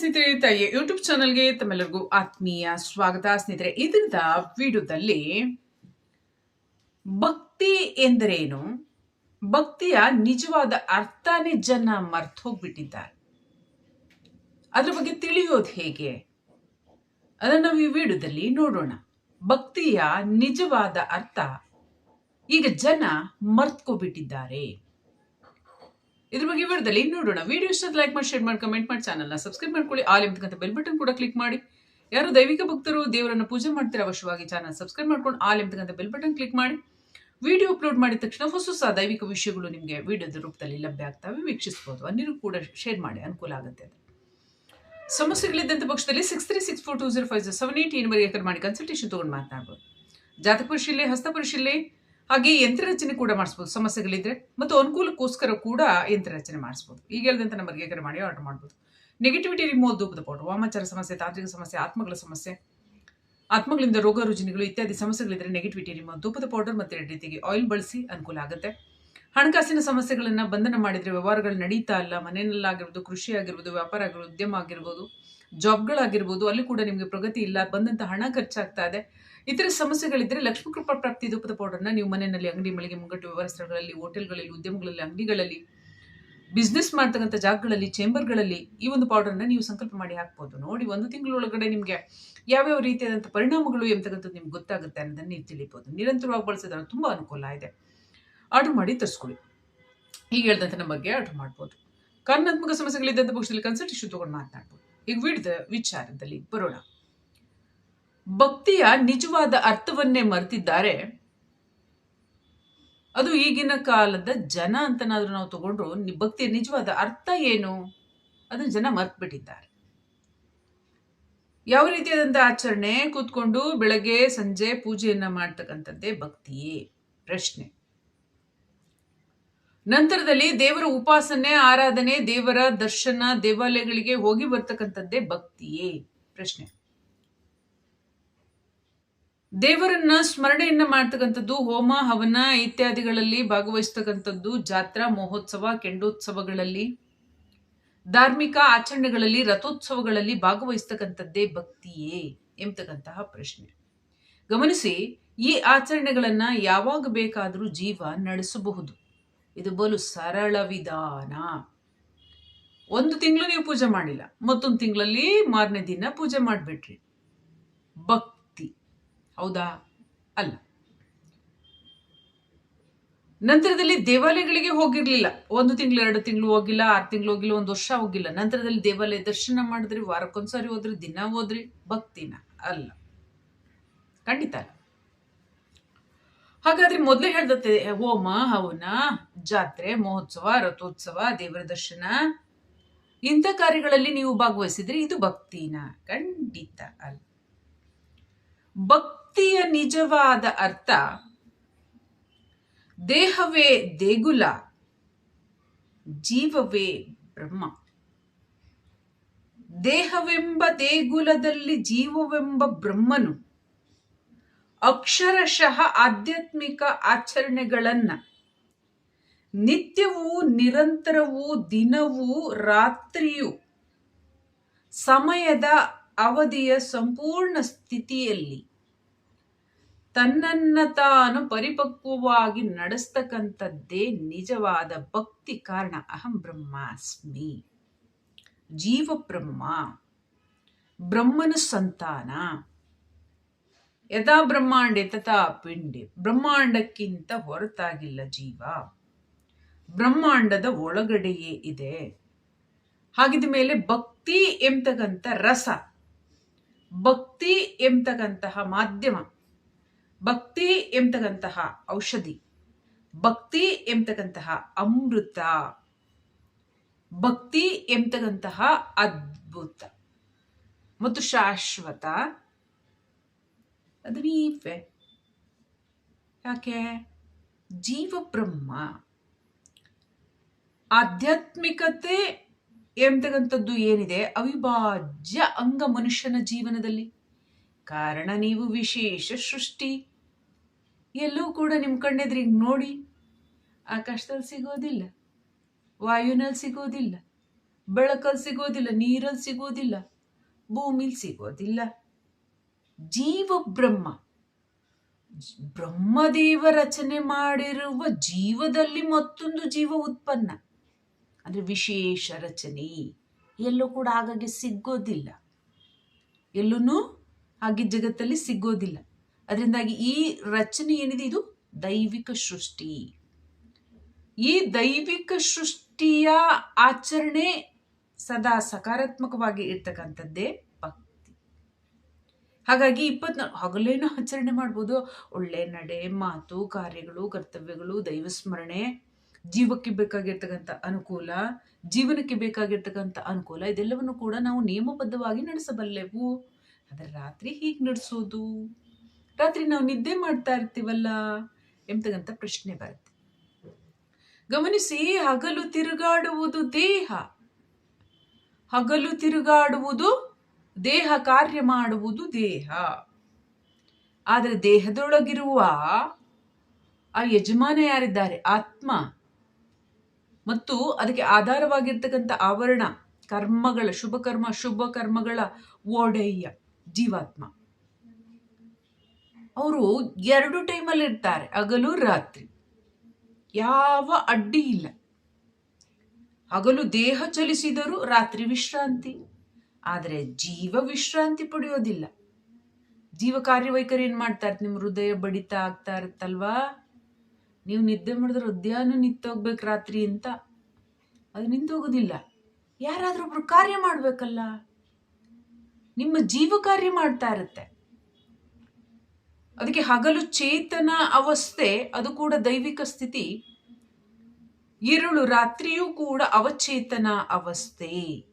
ಸ್ನೇಹಿತರೆ ತಾಯಿ ಯೂಟ್ಯೂಬ್ ಚಾನಲ್ಗೆ ತಮ್ಮೆಲ್ಲರಿಗೂ ಆತ್ಮೀಯ ಸ್ವಾಗತ. ಸ್ನೇಹಿತರೆ, ಇದರಿಂದ ವಿಡಿಯೋದಲ್ಲಿ ಭಕ್ತಿ ಎಂದರೇನು? ಭಕ್ತಿಯ ನಿಜವಾದ ಅರ್ಥನೇ ಜನ ಮರ್ತೋಗ್ಬಿಟ್ಟಿದ್ದಾರೆ ಅದ್ರ ಬಗ್ಗೆ ತಿಳಿಯೋದು ಹೇಗೆ? ಅದನ್ನು ನಾವು ಈ ವಿಡಿಯೋದಲ್ಲಿ ನೋಡೋಣ. ಭಕ್ತಿಯ ನಿಜವಾದ ಅರ್ಥ, ಈಗ ಜನ ಮರ್ತ್ಕೋಬಿಟ್ಟಿದ್ದಾರೆ. ಇದ್ರ ಬಗ್ಗೆ ವಿವರದಲ್ಲಿ ನೋಡೋಣ. ವಿಡಿಯೋ ಇಷ್ಟ ಲೈಕ್ ಮಾಡಿ ಶೇರ್ ಮಾಡಿ ಕಮೆಂಟ್ ಮಾಡಿ ಚಾನಲ್ನ ಸಬ್ಸ್ಕ್ರೈಬ್ ಮಾಡ್ಕೊಳ್ಳಿ. ಆಲ್ ಎಂಬತಕ್ಕಂಥ ಬೆಲ್ ಬಟನ್ ಕೂಡ ಕ್ಲಿಕ್ ಮಾಡಿ. ಯಾರು ದೈವಿಕ ಭಕ್ತರು, ದೇವರನ್ನು ಪೂಜೆ ಮಾಡ್ತಾರೆ ಅವಶ್ಯವಾಗಿ ಚಾನಲ್ ಸಬ್ಸ್ಕ್ರೈಬ್ ಮಾಡ್ಕೊಂಡು, ಆಲ್ ಎಂಬತಕ್ಕಂಥ ಬೆಲ್ ಬಟನ್ ಕ್ಲಿಕ್ ಮಾಡಿ. ವಿಡಿಯೋ ಅಪ್ಲೋಡ್ ಮಾಡಿದ ತಕ್ಷಣ ಹೊಸ ಹೊಸ ದೈವಿಕ ವಿಷಯಗಳು ನಿಮಗೆ ವಿಡಿಯೋದ ರೂಪದಲ್ಲಿ ಲಭ್ಯ ಆಗ್ತವೆ. ವೀಕ್ಷಿಸಬಹುದು ಅನ್ನೂ ಕೂಡ ಶೇರ್ ಮಾಡಿ. ಅನುಕೂಲ ಆಗುತ್ತೆ ಸಮಸ್ಯೆಗಳಿದ್ದಂಥ ಪಕ್ಷದಲ್ಲಿ six three six four two zero five seven eight ಏನ್ ಕರೆ ಮಾಡಿ. ಕನ್ಸಲ್ಟೇಷನ್ ತೊಗೊಂಡು ಮಾತನಾಡ್ಬೋದು. ಜಾತಕ ಪರಿಶೀಲನೆ, ಹಸ್ತ ಪರಿಶೀಲನೆ ಹಾಗೆ ಯಂತ್ರ ರಚನೆ ಕೂಡ ಮಾಡಿಸ್ಬೋದು, ಸಮಸ್ಯೆಗಳಿದ್ರೆ. ಮತ್ತು ಅನುಕೂಲಕ್ಕೋಸ್ಕರ ಕೂಡ ಯಂತ್ರ ರಚನೆ ಮಾಡಿಸ್ಬೋದು. ಈಗ ಹೇಳಿದಂಥ ನಮ್ಮ ವರ್ಗೀಕರಣ ಮಾಡಿ ಆರ್ಡರ್ ಮಾಡ್ಬೋದು. ನೆಗೆಟಿವಿಟಿ ರಿಮೋದ್ ಧೂಪದ ಪೌಡರ್ ವಾಮಾಚಾರ ಸಮಸ್ಯೆ, ತಾಂತ್ರಿಕ ಸಮಸ್ಯೆ, ಆತ್ಮಗಳ ಸಮಸ್ಯೆ, ಆತ್ಮಗಳಿಂದ ರೋಗ ರುಜಿನಗಳು ಇತ್ಯಾದಿ ಸಮಸ್ಯೆಗಳಿದ್ರೆ ನೆಗೆಟಿವಿಟಿ ರಿಮೋದ್ ದೂಪದ ಪೌಡರ್ ಮತ್ತು ರೀತಿಗೆ ಆಯಿಲ್ ಬಳಸಿ ಅನುಕೂಲ ಆಗುತ್ತೆ. ಹಣಕಾಸಿನ ಸಮಸ್ಯೆಗಳನ್ನು ಬಂಧನ ಮಾಡಿದರೆ ವ್ಯವಹಾರಗಳು ನಡೀತಾ ಇಲ್ಲ. ಮನೆಯಲ್ಲಾಗಿರ್ಬೋದು ಕೃಷಿ ಆಗಿರ್ಬೋದು, ವ್ಯಾಪಾರ ಆಗಿರ್ಬೋದು, ಉದ್ಯಮ ಆಗಿರ್ಬೋದು ಜಾಬ್ಗಳಾಗಿರ್ಬೋದು ಅಲ್ಲಿ ಕೂಡ ನಿಮಗೆ ಪ್ರಗತಿ ಇಲ್ಲ. ಬಂದಂಥ ಹಣ ಖರ್ಚಾಗ್ತಾ ಇದೆ. ಇತರ ಸಮಸ್ಯೆಗಳಿದ್ದರೆ ಲಕ್ಷ್ಮೀ ಕೃಪಾ ಪ್ರಾಪ್ತಿ ಧೂಪದ ಪೌಡರ್ನ ನೀವು ಮನೆಯಲ್ಲಿ ಅಂಗಡಿ ಮಳಿಗೆ ಮುಂಗಟ್ಟು ವ್ಯವಹಾರ ಸ್ಥಳಗಳಲ್ಲಿ ಹೋಟೆಲ್ಗಳಲ್ಲಿ, ಉದ್ಯಮಗಳಲ್ಲಿ, ಅಂಗಡಿಗಳಲ್ಲಿ ಬಿಸ್ನೆಸ್ ಮಾಡ್ತಕ್ಕಂಥ ಜಾಗಗಳಲ್ಲಿ ಚೇಂಬರ್ಗಳಲ್ಲಿ ಈ ಒಂದು ಪೌಡರ್ನ ನೀವು ಸಂಕಲ್ಪ ಮಾಡಿ ಹಾಕ್ಬೋದು. ನೋಡಿ, ಒಂದು ತಿಂಗಳೊಳಗಡೆ ನಿಮಗೆ ಯಾವ್ಯಾವ ರೀತಿಯಾದಂಥ ಪರಿಣಾಮಗಳು ಎಂಬತಕ್ಕಂಥದ್ದು ನಿಮ್ಗೆ ಗೊತ್ತಾಗುತ್ತೆ ಅನ್ನೋದನ್ನು ನೀವು ತಿಳಿಬೋದು. ನಿರಂತರವಾಗಿ ಬಳಸೋದ್ರಿಂದ ತುಂಬ ಅನುಕೂಲ ಇದೆ. ಆರ್ಡರ್ ಮಾಡಿ ತರಿಸ್ಕೊಳ್ಳಿ. ಈಗ ಹೇಳ್ದಂಥ ನಮ್ಮ ಬಗ್ಗೆ ಆರ್ಡರ್ ಮಾಡ್ಬೋದು. ಕಾರಣಾತ್ಮಕ ಸಮಸ್ಯೆಗಳಿದ್ದಂಥ ಪಕ್ಷದಲ್ಲಿ ಕನ್ಸಲ್ಟೇಷನ್ ತೊಗೊಂಡು ಮಾತನಾಡ್ಬೋದು. ಈಗ ವಿಡಿದ ವಿಚಾರದಲ್ಲಿ ಬರೋಣ. ಭಕ್ತಿಯ ನಿಜವಾದ ಅರ್ಥವನ್ನೇ ಮರೆತಿದ್ದಾರೆ. ಅದು ಈಗಿನ ಕಾಲದ ಜನ ಅಂತನಾದ್ರೂ ನಾವು ತಗೊಂಡ್ರು ಭಕ್ತಿಯ ನಿಜವಾದ ಅರ್ಥ ಏನು? ಅದನ್ನ ಜನ ಮರ್ತ್ಬಿಟ್ಟಿದ್ದಾರೆ. ಯಾವ ರೀತಿಯಾದಂಥ ಆಚರಣೆ? ಕೂತ್ಕೊಂಡು ಬೆಳಗ್ಗೆ, ಸಂಜೆ ಪೂಜೆಯನ್ನ ಮಾಡ್ತಕ್ಕಂಥದ್ದೇ ಭಕ್ತಿಯೇ ಪ್ರಶ್ನೆ. ನಂತರದಲ್ಲಿ ದೇವರ ಉಪಾಸನೆ, ಆರಾಧನೆ, ದೇವರ ದರ್ಶನ, ದೇವಾಲಯಗಳಿಗೆ ಹೋಗಿ ಬರ್ತಕ್ಕಂಥದ್ದೇ ಭಕ್ತಿಯೇ ಪ್ರಶ್ನೆ. ದೇವರನ್ನ ಸ್ಮರಣೆಯನ್ನ ಮಾಡ್ತಕ್ಕಂಥದ್ದು, ಹೋಮ, ಹವನ ಇತ್ಯಾದಿಗಳಲ್ಲಿ ಭಾಗವಹಿಸ್ತಕ್ಕಂಥದ್ದು ಜಾತ್ರಾ, ಮಹೋತ್ಸವ, ಕೆಂಡೋತ್ಸವಗಳಲ್ಲಿ, ಧಾರ್ಮಿಕ ಆಚರಣೆಗಳಲ್ಲಿ, ರಥೋತ್ಸವಗಳಲ್ಲಿ ಭಾಗವಹಿಸ್ತಕ್ಕಂಥದ್ದೇ ಭಕ್ತಿಯೇ ಎಂಬತಕ್ಕಂತಹ ಪ್ರಶ್ನೆ. ಗಮನಿಸಿ, ಈ ಆಚರಣೆಗಳನ್ನ ಯಾವಾಗ ಬೇಕಾದರೂ ಜೀವ ನಡೆಸಬಹುದು. ಇದು ಬಲು ಸರಳ ವಿಧಾನ. ಒಂದು ತಿಂಗಳು ನೀವು ಪೂಜೆ ಮಾಡಿಲ್ಲ, ಮತ್ತೊಂದು ತಿಂಗಳಲ್ಲಿ ಮಾರನೇ ದಿನ ಪೂಜೆ ಮಾಡಿಬಿಟ್ರಿ. ಭಕ್ತಿ ಹೌದಾ? ಅಲ್ಲ. ನಂತರದಲ್ಲಿ ದೇವಾಲಯಗಳಿಗೆ ಹೋಗಿರ್ಲಿಲ್ಲ. ಒಂದು ತಿಂಗಳು, ಎರಡು ತಿಂಗಳು ಹೋಗಿಲ್ಲ, ಆರು ತಿಂಗಳು ಹೋಗಿಲ್ಲ, ಒಂದು ವರ್ಷ ಹೋಗಿಲ್ಲ. ನಂತರದಲ್ಲಿ ದೇವಾಲಯ ದರ್ಶನ ಮಾಡಿದ್ರಿ, ವಾರಕ್ಕೊಂದ್ಸಾರಿ ಹೋದ್ರಿ, ದಿನ ಹೋದ್ರಿ, ಭಕ್ತಿನ. ಅಲ್ಲ. ಖಂಡಿತ ಅಲ್ಲ. ಹಾಗಾದ್ರೆ ಮೊದಲೇ ಹೇಳ್ದತ್ತೆ, ಹೋಮ, ಹವನ, ಜಾತ್ರೆ, ಮಹೋತ್ಸವ, ರಥೋತ್ಸವ, ದೇವರ ದರ್ಶನ. ಇಂಥ ಕಾರ್ಯಗಳಲ್ಲಿ ನೀವು ಭಾಗವಹಿಸಿದ್ರೆ, ಇದು ಭಕ್ತಿನ. ಖಂಡಿತ ಅಲ್ಲ. ಭಕ್ತಿಯ ನಿಜವಾದ ಅರ್ಥ, ದೇಹವೇ ದೇಗುಲ, ಜೀವವೇ ಬ್ರಹ್ಮ. ದೇಹವೆಂಬ ದೇಗುಲದಲ್ಲಿ ಜೀವವೆಂಬ ಬ್ರಹ್ಮನು ಅಕ್ಷರಶಃ ಆಧ್ಯಾತ್ಮಿಕ ಆಚರಣೆಗಳನ್ನ ನಿತ್ಯವೂ, ನಿರಂತರವೂ, ದಿನವೂ, ರಾತ್ರಿಯೂ, ಸಮಯದ ಅವಧಿಯ ಸಂಪೂರ್ಣ ಸ್ಥಿತಿಯಲ್ಲಿ ತನ್ನನ್ನ ತಾನು ಪರಿಪಕ್ವವಾಗಿ ನಡೆಸ್ತಕ್ಕಂಥದ್ದೇ ನಿಜವಾದ ಭಕ್ತಿ ಕಾರಣ. ಅಹಂ ಬ್ರಹ್ಮಾಸ್ಮಿ. ಜೀವ ಬ್ರಹ್ಮ. ಬ್ರಹ್ಮನ ಸಂತಾನ. ಯಥಾ ಬ್ರಹ್ಮಾಂಡೆ ತಥಾ ಪಿಂಡೆ. ಬ್ರಹ್ಮಾಂಡಕ್ಕಿಂತ ಹೊರತಾಗಿಲ್ಲ ಜೀವ. ಬ್ರಹ್ಮಾಂಡದ ಒಳಗಡೆಯೇ ಇದೆ. ಹಾಗಿದ ಮೇಲೆ ಭಕ್ತಿ ಎಂಬತಕ್ಕಂಥ ರಸ. ಭಕ್ತಿ ಎಂಬತಕ್ಕಂತಹ ಮಾಧ್ಯಮ. ಭಕ್ತಿ ಎಂಬತಕ್ಕಂತಹ ಔಷಧಿ, ಭಕ್ತಿ ಎಂಬತಕ್ಕಂತಹ ಅಮೃತ, ಭಕ್ತಿ ಎಂಬತಕ್ಕಂತಹ ಅದ್ಭುತ ಮತ್ತು ಶಾಶ್ವತ. ಅದು ನೀವೇ. ಯಾಕೆ? ಜೀವ ಬ್ರಹ್ಮ. ಆಧ್ಯಾತ್ಮಿಕತೆ ಎಂಬತಕ್ಕಂಥದ್ದು ಏನಿದೆ? ಅವಿಭಾಜ್ಯ ಅಂಗ ಮನುಷ್ಯನ ಜೀವನದಲ್ಲಿ. ಕಾರಣ ನೀವು ವಿಶೇಷ ಸೃಷ್ಟಿ. ಎಲ್ಲೂ ಕೂಡ ನಿಮ್ಮ ಕಣ್ಣೆದ್ರಿಗೆ ನೋಡಿ ಆಕಾಶದಲ್ಲಿ ಸಿಗೋದಿಲ್ಲ ವಾಯುನಲ್ಲಿ ಸಿಗೋದಿಲ್ಲ, ಬೆಳಕಲ್ಲಿ ಸಿಗೋದಿಲ್ಲ, ನೀರಲ್ಲಿ ಸಿಗೋದಿಲ್ಲ, ಭೂಮಿಲಿ ಸಿಗೋದಿಲ್ಲ. ಜೀವ ಬ್ರಹ್ಮ. ಬ್ರಹ್ಮದೇವ ರಚನೆ ಮಾಡಿರುವ ಜೀವದಲ್ಲಿ ಮತ್ತೊಂದು ಜೀವ ಉತ್ಪನ್ನ. ಅಂದರೆ ವಿಶೇಷ ರಚನೆ. ಎಲ್ಲೂ ಕೂಡ ಹಾಗಾಗಿ ಸಿಗೋದಿಲ್ಲ. ಎಲ್ಲೂ ಆಗಿ ಜಗತ್ತಲ್ಲಿ ಸಿಗೋದಿಲ್ಲ. ಅದರಿಂದಾಗಿ ಈ ರಚನೆ ಏನಿದೆ ಇದು? ದೈವಿಕ ಸೃಷ್ಟಿ. ಈ ದೈವಿಕ ಸೃಷ್ಟಿಯ ಆಚರಣೆ ಸದಾ ಸಕಾರಾತ್ಮಕವಾಗಿ ಇರ್ತಕ್ಕಂಥದ್ದೇ ಭಕ್ತಿ. ಹಾಗಾಗಿ ಇಪ್ಪತ್ನಾಲ್ಕು ಹಗಲೇನು ಆಚರಣೆ ಮಾಡ್ಬೋದು. ಒಳ್ಳೆ ನಡೆ, ಮಾತು, ಕಾರ್ಯಗಳು, ಕರ್ತವ್ಯಗಳು, ದೈವ ಸ್ಮರಣೆ, ಜೀವಕ್ಕೆ ಬೇಕಾಗಿರ್ತಕ್ಕಂಥ ಅನುಕೂಲ, ಜೀವನಕ್ಕೆ ಬೇಕಾಗಿರ್ತಕ್ಕಂಥ ಅನುಕೂಲ, ಇದೆಲ್ಲವನ್ನು ಕೂಡ ನಾವು ನಿಯಮಬದ್ಧವಾಗಿ ನಡೆಸಬಲ್ಲೆವು. ಆದರೆ ರಾತ್ರಿ ಹೀಗೆ ನಡೆಸೋದು? ರಾತ್ರಿ ನಾವು ನಿದ್ದೆ ಮಾಡ್ತಾ ಇರ್ತೀವಲ್ಲ ಎಂಬತಕ್ಕಂಥ ಪ್ರಶ್ನೆ ಬರುತ್ತೆ. ಗಮನಿಸಿ, ಹಗಲು ತಿರುಗಾಡುವುದು ದೇಹ. ಹಗಲು ತಿರುಗಾಡುವುದು ದೇಹ, ಕಾರ್ಯ ಮಾಡುವುದು ದೇಹ. ಆದರೆ ದೇಹದೊಳಗಿರುವ ಆ ಯಜಮಾನ ಯಾರಿದ್ದಾರೆ? ಆತ್ಮ. ಮತ್ತು ಅದಕ್ಕೆ ಆಧಾರವಾಗಿರ್ತಕ್ಕಂಥ ಆವರಣ, ಕರ್ಮಗಳ ಶುಭ ಕರ್ಮ ಶುಭ ಕರ್ಮಗಳ ಓಡೆಯ ಜೀವಾತ್ಮ. ಅವರು ಎರಡು ಟೈಮಲ್ಲಿ ಇರ್ತಾರೆ, ಹಗಲು, ರಾತ್ರಿ. ಯಾವ ಅಡ್ಡಿ ಇಲ್ಲ. ಹಗಲು ದೇಹ ಚಲಿಸಿದರೂ ರಾತ್ರಿ ವಿಶ್ರಾಂತಿ. ಆದರೆ ಜೀವ ವಿಶ್ರಾಂತಿ ಪಡೆಯೋದಿಲ್ಲ. ಜೀವ ಕಾರ್ಯವೈಖರಿ ಏನು ಮಾಡ್ತಾ ನಿಮ್ಮ ಹೃದಯ ಬಡಿತ ಆಗ್ತಾ ಇರುತ್ತಲ್ವಾ? ನೀವು ನಿದ್ದೆ ಮಾಡಿದ್ರೆ ಹೃದಯನೂ ನಿಂತೋಗ್ಬೇಕು ರಾತ್ರಿ ಅಂತ. ಅದು ನಿಂತೋಗೋದಿಲ್ಲ. ಯಾರಾದರೂ ಒಬ್ರು ಕಾರ್ಯ ಮಾಡಬೇಕಲ್ಲ. ನಿಮ್ಮ ಜೀವ ಕಾರ್ಯ ಮಾಡ್ತಾ ಇರುತ್ತೆ. ಅದಕ್ಕೆ ಹಗಲು ಚೇತನ ಅವಸ್ಥೆ, ಅದು ಕೂಡ ದೈವಿಕ ಸ್ಥಿತಿ. ಇರುಳು ರಾತ್ರಿಯೂ ಕೂಡ ಅವಚೇತನ ಅವಸ್ಥೆ.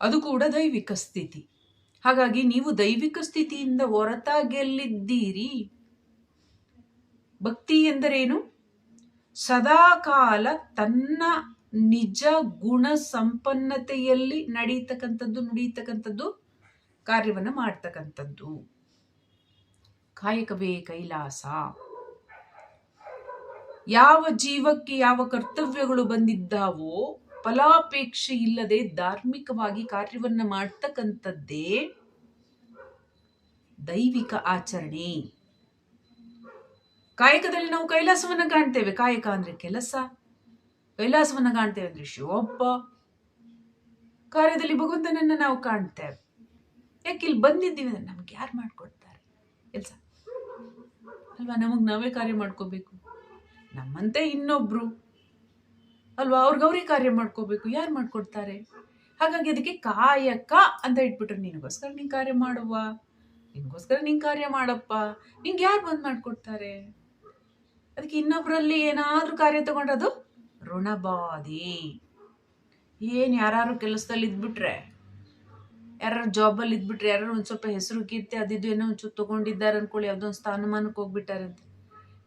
ಅದು ಕೂಡ ದೈವಿಕ ಸ್ಥಿತಿ. ಹಾಗಾಗಿ ನೀವು ದೈವಿಕ ಸ್ಥಿತಿಯಿಂದ ಹೊರತಾಗೆಲ್ಲಿದ್ದೀರಿ? ಭಕ್ತಿ ಎಂದರೇನು? ಸದಾಕಾಲ ತನ್ನ ನಿಜ ಗುಣ ಸಂಪನ್ನತೆಯಲ್ಲಿ ನಡೀತಕ್ಕಂಥದ್ದು ನುಡಿಯತಕ್ಕಂಥದ್ದು, ಕಾರ್ಯವನ್ನು ಮಾಡ್ತಕ್ಕಂಥದ್ದು. ಕಾಯಕವೇ ಕೈಲಾಸ. ಯಾವ ಜೀವಕ್ಕೆ ಯಾವ ಕರ್ತವ್ಯಗಳು ಬಂದಿದ್ದಾವೋ ಫಲಾಪೇಕ್ಷೆ ಇಲ್ಲದೆ ಧಾರ್ಮಿಕವಾಗಿ ಕಾರ್ಯವನ್ನ ಮಾಡ್ತಕ್ಕಂಥದ್ದೇ ದೈವಿಕ ಆಚರಣೆ. ಕಾಯಕದಲ್ಲಿ ನಾವು ಕೈಲಾಸವನ್ನ ಕಾಣ್ತೇವೆ. ಕಾಯಕ ಅಂದ್ರೆ ಕೆಲಸ. ಕೈಲಾಸವನ್ನ ಕಾಣ್ತೇವೆ ಅಂದ್ರೆ ಶಿವಪ್ಪ ಕಾರ್ಯದಲ್ಲಿ ಭಗವಂತನನ್ನ ನಾವು ಕಾಣ್ತೇವೆ. ಯಾಕೆ ಇಲ್ಲಿ ಬಂದಿದ್ದೀವಿ ಅಂದ್ರೆ ನಮ್ಗೆ ಯಾರು ಮಾಡ್ಕೊಡ್ತಾರೆ? ಕೆಲಸ ಅಲ್ವಾ? ನಮಗೆ ನಾವೇ ಕಾರ್ಯ ಮಾಡ್ಕೋಬೇಕು. ನಮ್ಮಂತೆ ಇನ್ನೊಬ್ರು. ಅಲ್ವಾ? ಅವ್ರಿಗೆ ಅವರೇ ಕಾರ್ಯ ಮಾಡ್ಕೋಬೇಕು. ಯಾರು ಮಾಡ್ಕೊಡ್ತಾರೆ? ಹಾಗಾಗಿ ಅದಕ್ಕೆ ಕಾಯಕ ಅಂತ ಇಟ್ಬಿಟ್ರೆ, ನಿನಗೋಸ್ಕರ ನೀನು ಕಾರ್ಯ ಮಾಡುವ. ನಿನಗೋಸ್ಕರ ನೀನು ಕಾರ್ಯ ಮಾಡಪ್ಪ. ನಿಂಗೆ ಯಾರು ಬಂದು ಮಾಡಿಕೊಡ್ತಾರೆ? ಅದಕ್ಕೆ ಇನ್ನೊಬ್ಬರಲ್ಲಿ ಏನಾದರೂ ಕಾರ್ಯ ತಗೊಂಡ್ರದು ಋಣಬಾಧಿ. ಏನು ಯಾರು ಕೆಲಸದಲ್ಲಿ ಇದ್ಬಿಟ್ರೆ ಯಾರು ಜಾಬಲ್ಲಿ ಇದ್ಬಿಟ್ರೆ ಯಾರು ಒಂದು ಸ್ವಲ್ಪ ಹೆಸರು ಕೀರ್ತಿ ಅದಿದ್ದು ಏನೋ ಒಂಚೂರು ತಗೊಂಡಿದ್ದಾರೆ ಅನ್ಕೊಳ್ಳಿ, ಯಾವುದೋ ಒಂದು ಸ್ಥಾನಮಾನಕ್ಕೆ ಅಂತ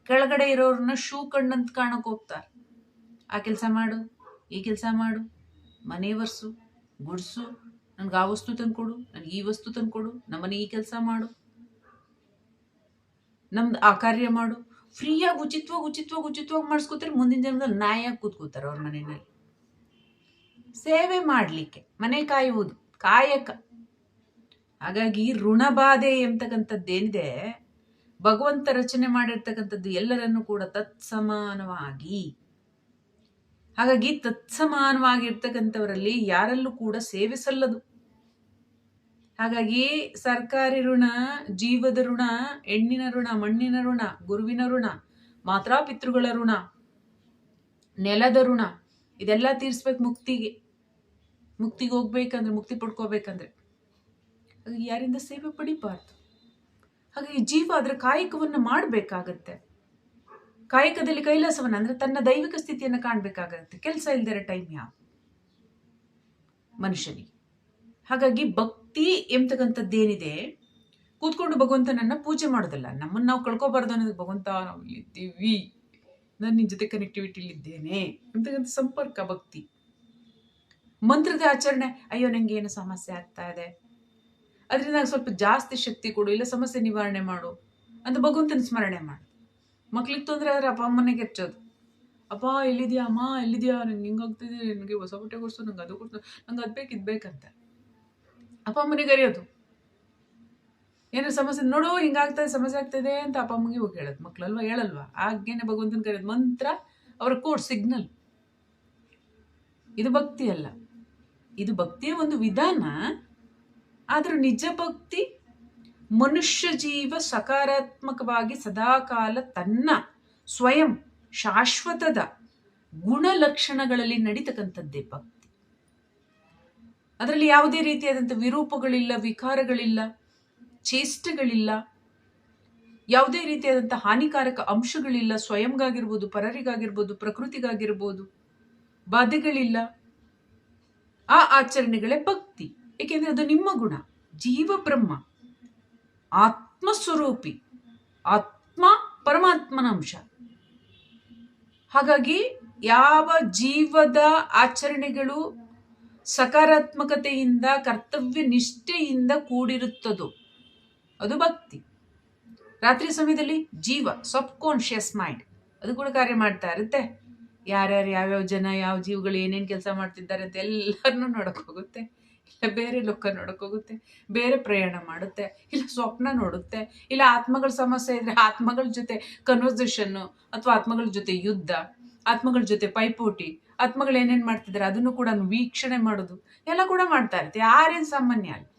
ಕೆಳಗಡೆ ಇರೋರನ್ನ ಶೂ ಕಣ್ಣಂತ ಕಾಣಕ್ಕೆ ಹೋಗ್ತಾರೆ. ಆ ಕೆಲಸ ಮಾಡು, ಈ ಕೆಲಸ ಮಾಡು, ಮನೆ ಒರೆಸು, ಗುಡ್ಸು, ನನಗೆ ಆ ವಸ್ತು ತಂದ್ಕೊಡು, ನನ್ಗೆ ಈ ವಸ್ತು ತಂದ್ಕೊಡು, ನಮ್ಮನೆ ಈ ಕೆಲಸ ಮಾಡು. ನಮ್ದು ಆ ಕಾರ್ಯ ಮಾಡು. ಫ್ರೀಯಾಗಿ ಉಚಿತವಾಗಿ ಉಚಿತವಾಗಿ ಉಚಿತವಾಗಿ ಮಾಡಿಸ್ಕೋತಾರೆ, ಮುಂದಿನ ಜನ್ಮದಲ್ಲಿ ನಾಯಾಗಿ ಕೂತ್ಕೋತಾರೆ ಅವ್ರ ಮನೆಯಲ್ಲಿ ಸೇವೆ ಮಾಡಲಿಕ್ಕೆ, ಮನೆ ಕಾಯುವುದು, ಕಾಯಕ. ಹಾಗಾಗಿ ಋಣಬಾಧೆ ಎಂಬತಕ್ಕಂಥದ್ದೇನಿದೆ ಭಗವಂತ ರಚನೆ ಮಾಡಿರ್ತಕ್ಕಂಥದ್ದು ಎಲ್ಲರನ್ನು ಕೂಡ ತತ್ಸಮಾನವಾಗಿ, ಹಾಗಾಗಿ ತತ್ಸಮಾನವಾಗಿರ್ತಕ್ಕಂಥವರಲ್ಲಿ ಯಾರಲ್ಲೂ ಕೂಡ ಸೇವೆ ಸಲ್ಲದು. ಹಾಗಾಗಿ ಸರ್ಕಾರಿ ಋಣ, ಜೀವದ ಋಣ, ಹೆಣ್ಣಿನ ಋಣ, ಮಣ್ಣಿನ ಋಣ, ಗುರುವಿನ ಋಣ ಮಾತ್ರಾಪಿತೃಗಳ ಋಣ, ನೆಲದ ಋಣ, ಇದೆಲ್ಲ ತೀರಿಸ್ಬೇಕು ಮುಕ್ತಿಗೆ. ಮುಕ್ತಿಗೆ ಹೋಗ್ಬೇಕಂದ್ರೆ, ಮುಕ್ತಿ ಪಡ್ಕೋಬೇಕಂದ್ರೆ. ಯಾರಿಂದ ಸೇವೆ ಪಡಿಬಾರ್ದು. ಹಾಗಾಗಿ ಜೀವ ಅದರ ಕಾಯಕವನ್ನು ಮಾಡಬೇಕಾಗತ್ತೆ. ಕಾಯಕದಲ್ಲಿ ಕೈಲಾಸವನ್ನು, ಅಂದರೆ ತನ್ನ ದೈವಿಕ ಸ್ಥಿತಿಯನ್ನು ಕಾಣಬೇಕಾಗತ್ತೆ. ಕೆಲಸ ಇಲ್ದಿರೋ ಟೈಮ್ ಯಾವ ಮನುಷ್ಯನಿಗೆ. ಹಾಗಾಗಿ ಭಕ್ತಿ ಎಂಬತಕ್ಕಂಥದ್ದೇನಿದೆ, ಕೂತ್ಕೊಂಡು ಭಗವಂತನನ್ನ ಪೂಜೆ ಮಾಡೋದಲ್ಲ, ನಮ್ಮನ್ನು ನಾವು ಕಳ್ಕೊಬಾರ್ದು ಅನ್ನೋದು ಭಗವಂತ, ನಾವು ಇದ್ದೀವಿ, ನಾನು ನಿನ್ನ ಜೊತೆ ಕನೆಕ್ಟಿವಿಟಿಲಿದ್ದೇನೆ ಅಂತಕ್ಕಂಥ ಸಂಪರ್ಕ, ಭಕ್ತಿ. ಮಂತ್ರದ ಆಚರಣೆ, ಅಯ್ಯೋ ನನಗೆ ಏನು ಸಮಸ್ಯೆ ಆಗ್ತಾ ಇದೆ. ಅದರಿಂದ ಸ್ವಲ್ಪ ಜಾಸ್ತಿ ಶಕ್ತಿ ಕೊಡು, ಇಲ್ಲ ಸಮಸ್ಯೆ ನಿವಾರಣೆ ಮಾಡು ಅಂತ ಭಗವಂತನ ಸ್ಮರಣೆ ಮಾಡು. ಮಕ್ಳಿಗೆ ತೊಂದರೆ ಆದರೆ ಅಪ್ಪ ಅಮ್ಮನಿಗೆ ಹೆಚ್ಚೋದು ಅಪ್ಪ, ಎಲ್ಲಿದೆಯಾ ಅಮ್ಮ? ಎಲ್ಲಿದೆಯಾ? ನಂಗೆ ಹಿಂಗೆ ಹಿಂಗಾಗ್ತಿದೆ ನನಗೆ ಹೊಸ ಬಟ್ಟೆ ಕೊಡ್ಸು, ನಂಗೆ ಅದು ಕೊಡ್ಸು, ನಂಗೆ ಅದು ಬೇಕು, ಇದು ಬೇಕಂತ ಅಪ್ಪ ಅಮ್ಮನಿಗೆ ಅರಿಯೋದು ಏನೋ ಸಮಸ್ಯೆ ನೋಡು ಹಿಂಗಾಗ್ತದೆ ಸಮಸ್ಯೆ ಆಗ್ತದೆ ಅಂತ ಅಪ್ಪ ಅಮ್ಮಗೆ ಹೋಗಿ ಹೇಳೋದು. ಮಕ್ಕಳಲ್ವ ಹೇಳಲ್ವಾ? ಆಗೇನೆ ಭಗವಂತನ ಕರೆಯೋದು. ಮಂತ್ರ, ಅವರ ಕೋಡ್, ಸಿಗ್ನಲ್. ಇದು ಭಕ್ತಿ ಅಲ್ಲ. ಇದು ಭಕ್ತಿಯ ಒಂದು ವಿಧಾನ. ಆದ್ರೆ ನಿಜ ಭಕ್ತಿ ಮನುಷ್ಯ ಜೀವ ಸಕಾರಾತ್ಮಕವಾಗಿ ಸದಾಕಾಲ ತನ್ನ ಸ್ವಯಂ ಶಾಶ್ವತದ ಗುಣಲಕ್ಷಣಗಳಲ್ಲಿ ನಡೀತಕ್ಕಂಥದ್ದೇ ಭಕ್ತಿ. ಅದರಲ್ಲಿ ಯಾವುದೇ ರೀತಿಯಾದಂಥ ವಿರೂಪಗಳಿಲ್ಲ, ವಿಕಾರಗಳಿಲ್ಲ, ಚೇಷ್ಟೆಗಳಿಲ್ಲ, ಯಾವುದೇ ರೀತಿಯಾದಂಥ ಹಾನಿಕಾರಕ ಅಂಶಗಳಿಲ್ಲ, ಸ್ವಯಂಗಾಗಿರ್ಬೋದು, ಪರರಿಗಾಗಿರ್ಬೋದು, ಪ್ರಕೃತಿಗಾಗಿರ್ಬೋದು, ಬಾಧೆಗಳಿಲ್ಲ. ಆ ಆಚರಣೆಗಳೇ ಭಕ್ತಿ. ಏಕೆಂದರೆ ಅದು ನಿಮ್ಮ ಗುಣ. ಜೀವ ಬ್ರಹ್ಮ, ಆತ್ಮಸ್ವರೂಪಿ, ಆತ್ಮ ಪರಮಾತ್ಮನ ಅಂಶ. ಹಾಗಾಗಿ ಯಾವ ಜೀವದ ಆಚರಣೆಗಳು ಸಕಾರಾತ್ಮಕತೆಯಿಂದ, ಕರ್ತವ್ಯ ನಿಷ್ಠೆಯಿಂದ ಕೂಡಿರುತ್ತದೋ, ಅದು ಭಕ್ತಿ. ರಾತ್ರಿ ಸಮಯದಲ್ಲಿ ಜೀವ ಸಬ್ ಕಾನ್ಷಿಯಸ್ ಮೈಂಡ್ ಅದು ಕೂಡ ಕಾರ್ಯ ಮಾಡ್ತಾ ಇರುತ್ತೆ. ಯಾರ್ಯಾರು ಯಾವ್ಯಾವ ಜನ, ಯಾವ ಜೀವಗಳು ಏನೇನು ಕೆಲಸ ಮಾಡ್ತಿದ್ದಾರೆ ಅಂತ ಎಲ್ಲರನ್ನೂ ನೋಡಕ್ ಇಲ್ಲ ಬೇರೆ ಲೋಕ ನೋಡಕ್ ಹೋಗುತ್ತೆ, ಬೇರೆ ಪ್ರಯಾಣ ಮಾಡುತ್ತೆ, ಇಲ್ಲ ಸ್ವಪ್ನ ನೋಡುತ್ತೆ, ಇಲ್ಲ ಆತ್ಮಗಳ ಸಮಸ್ಯೆ ಇದ್ರೆ ಆತ್ಮಗಳ ಜೊತೆ ಕನ್ವರ್ಸೇಷನ್ನು ಅಥವಾ ಆತ್ಮಗಳ ಜೊತೆ ಯುದ್ಧ, ಆತ್ಮಗಳ ಜೊತೆ ಪೈಪೋಟಿ, ಆತ್ಮಗಳು ಏನೇನು ಮಾಡ್ತಿದ್ದಾರೆ ಅದನ್ನು ಕೂಡ ವೀಕ್ಷಣೆ ಮಾಡೋದು, ಎಲ್ಲ ಕೂಡ ಮಾಡ್ತಾ ಇರುತ್ತೆ, ಯಾರೇನು ಸಾಮಾನ್ಯ ಅಲ್ಲಿ.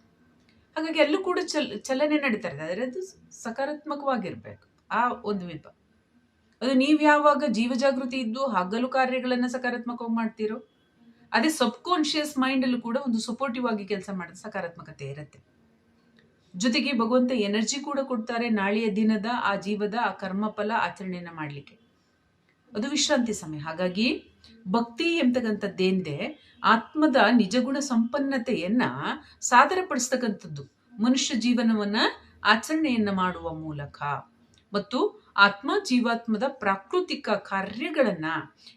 ಹಾಗಾಗಿ ಎಲ್ಲೂ ಕೂಡ ಚಲ್, ಚಲನೆ ನಡೀತಾ ಇರ್ತದೆ ಆದರೆ ಅದು ಸಕಾರಾತ್ಮಕವಾಗಿರ್ಬೇಕು, ಆ ಒಂದು ವಿಪ. ಅದು ನೀವು ಯಾವಾಗ ಜೀವ ಜಾಗೃತಿ ಇದ್ದು ಹಗಲು ಕಾರ್ಯಗಳನ್ನು ಸಕಾರಾತ್ಮಕವಾಗಿ ಮಾಡ್ತೀರೋ ಅದೇ ಸಬ್ ಕಾನ್ಷಿಯಸ್ ಮೈಂಡಲ್ಲೂ ಕೂಡ ಒಂದು ಸಪೋರ್ಟಿವ್ ಆಗಿ ಕೆಲಸ ಮಾಡೋದು ಸಕಾರಾತ್ಮಕತೆ ಇರುತ್ತೆ. ಜೊತೆಗೆ ಭಗವಂತ ಎನರ್ಜಿ ಕೂಡ ಕೊಡ್ತಾರೆ ನಾಳೆಯ ದಿನದ ಆ ಜೀವದ ಆ ಕರ್ಮಫಲ ಆಚರಣೆಯನ್ನು ಮಾಡಲಿಕ್ಕೆ. ಅದು ವಿಶ್ರಾಂತಿ ಸಮಯ. ಹಾಗಾಗಿ ಭಕ್ತಿ ಎಂತಕ್ಕಂಥದ್ದೇನಿದೆ ಆತ್ಮದ ನಿಜಗುಣ ಸಂಪನ್ನತೆಯನ್ನ ಸಾದರಪಡಿಸ್ತಕ್ಕಂಥದ್ದು ಮನುಷ್ಯ ಜೀವನವನ್ನ ಆಚರಣೆಯನ್ನ ಮಾಡುವ ಮೂಲಕ. ಮತ್ತು ಆತ್ಮ ಜೀವಾತ್ಮದ ಪ್ರಾಕೃತಿಕ ಕಾರ್ಯಗಳನ್ನ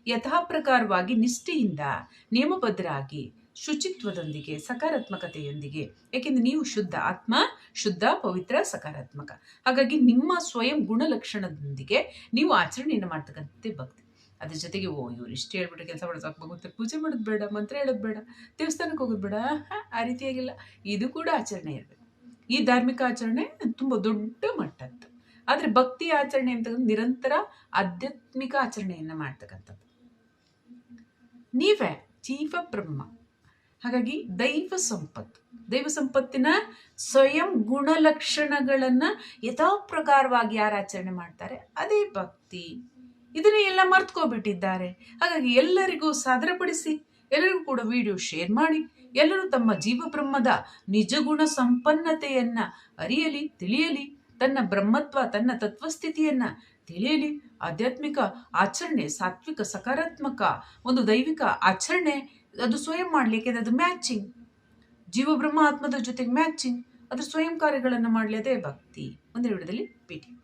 ಯಥಾಪ್ರಕಾರವಾಗಿ ನಿಷ್ಠೆಯಿಂದ ನಿಯಮಬದ್ಧರಾಗಿ ಶುಚಿತ್ವದೊಂದಿಗೆ, ಸಕಾರಾತ್ಮಕತೆಯೊಂದಿಗೆ. ಏಕೆಂದರೆ ನೀವು ಶುದ್ಧ ಆತ್ಮ, ಶುದ್ಧ, ಪವಿತ್ರ, ಸಕಾರಾತ್ಮಕ. ಹಾಗಾಗಿ ನಿಮ್ಮ ಸ್ವಯಂ ಗುಣಲಕ್ಷಣದೊಂದಿಗೆ ನೀವು ಆಚರಣೆಯನ್ನು ಮಾಡ್ತಕ್ಕಂಥದ್ದೇ ಭಕ್ತಿ. ಅದ್ರ ಜೊತೆಗೆ, ಓ, ಇವ್ರು ಇಷ್ಟು ಹೇಳ್ಬಿಟ್ಟು ಕೆಲಸ ಮಾಡೋದು ಸಾಕು ಭಗವಂತ ಪೂಜೆ ಮಾಡೋದು ಬೇಡ, ಮಂತ್ರ ಹೇಳೋದು ಬೇಡ, ದೇವಸ್ಥಾನಕ್ಕೆ ಹೋಗೋದು ಬೇಡ ಆ ರೀತಿಯಾಗಿಲ್ಲ. ಇದು ಕೂಡ ಆಚರಣೆ ಇರಬೇಕು. ಈ ಧಾರ್ಮಿಕ ಆಚರಣೆ ತುಂಬ ದೊಡ್ಡ ಮಟ್ಟದ್ದು. ಆದರೆ ಭಕ್ತಿ ಆಚರಣೆ ಅಂತ ನಿರಂತರ ಆಧ್ಯಾತ್ಮಿಕ ಆಚರಣೆಯನ್ನು ಮಾಡ್ತಕ್ಕಂಥದ್ದು. ನೀವೇ ಜೀವ ಬ್ರಹ್ಮ. ಹಾಗಾಗಿ ದೈವ ಸಂಪತ್ತು. ದೈವ ಸಂಪತ್ತಿನ ಸ್ವಯಂ ಗುಣಲಕ್ಷಣಗಳನ್ನ ಯಥಾಪ್ರಕಾರವಾಗಿ ಯಾರು ಆಚರಣೆ ಮಾಡ್ತಾರೆ? ಅದೇ ಭಕ್ತಿ. ಇದನ್ನೇ ಎಲ್ಲ ಮರ್ತ್ಕೋಬಿಟ್ಟಿದ್ದಾರೆ. ಹಾಗಾಗಿ ಎಲ್ಲರಿಗೂ ಸಾದರಪಡಿಸಿ, ಎಲ್ಲರಿಗೂ ಕೂಡ ವಿಡಿಯೋ ಶೇರ್ ಮಾಡಿ, ಎಲ್ಲರೂ ತಮ್ಮ ಜೀವ ಬ್ರಹ್ಮದ ನಿಜಗುಣ ಸಂಪನ್ನತೆಯನ್ನು ಅರಿಯಲಿ, ತಿಳಿಯಲಿ. ತನ್ನ ಬ್ರಹ್ಮತ್ವ, ತನ್ನ ತತ್ವಸ್ಥಿತಿಯನ್ನ ತಿಳಿಯಲಿ. ಆಧ್ಯಾತ್ಮಿಕ ಆಚರಣೆ, ಸಾತ್ವಿಕ ಸಕಾರಾತ್ಮಕ ಒಂದು ದೈವಿಕ ಆಚರಣೆ, ಅದು ಸ್ವಯಂ ಮಾಡಲಿಕ್ಕೆ ಅದು ಮ್ಯಾಚಿಂಗ್ ಜೀವ ಬ್ರಹ್ಮ ಆತ್ಮದ ಜೊತೆಗೆ ಮ್ಯಾಚಿಂಗ್ ಅದ್ರ ಸ್ವಯಂ ಕಾರ್ಯಗಳನ್ನು ಮಾಡಲಿ, ಅದೇ ಭಕ್ತಿ. ಒಂದು ವಿಡದಲ್ಲಿ ಭೇಟಿ.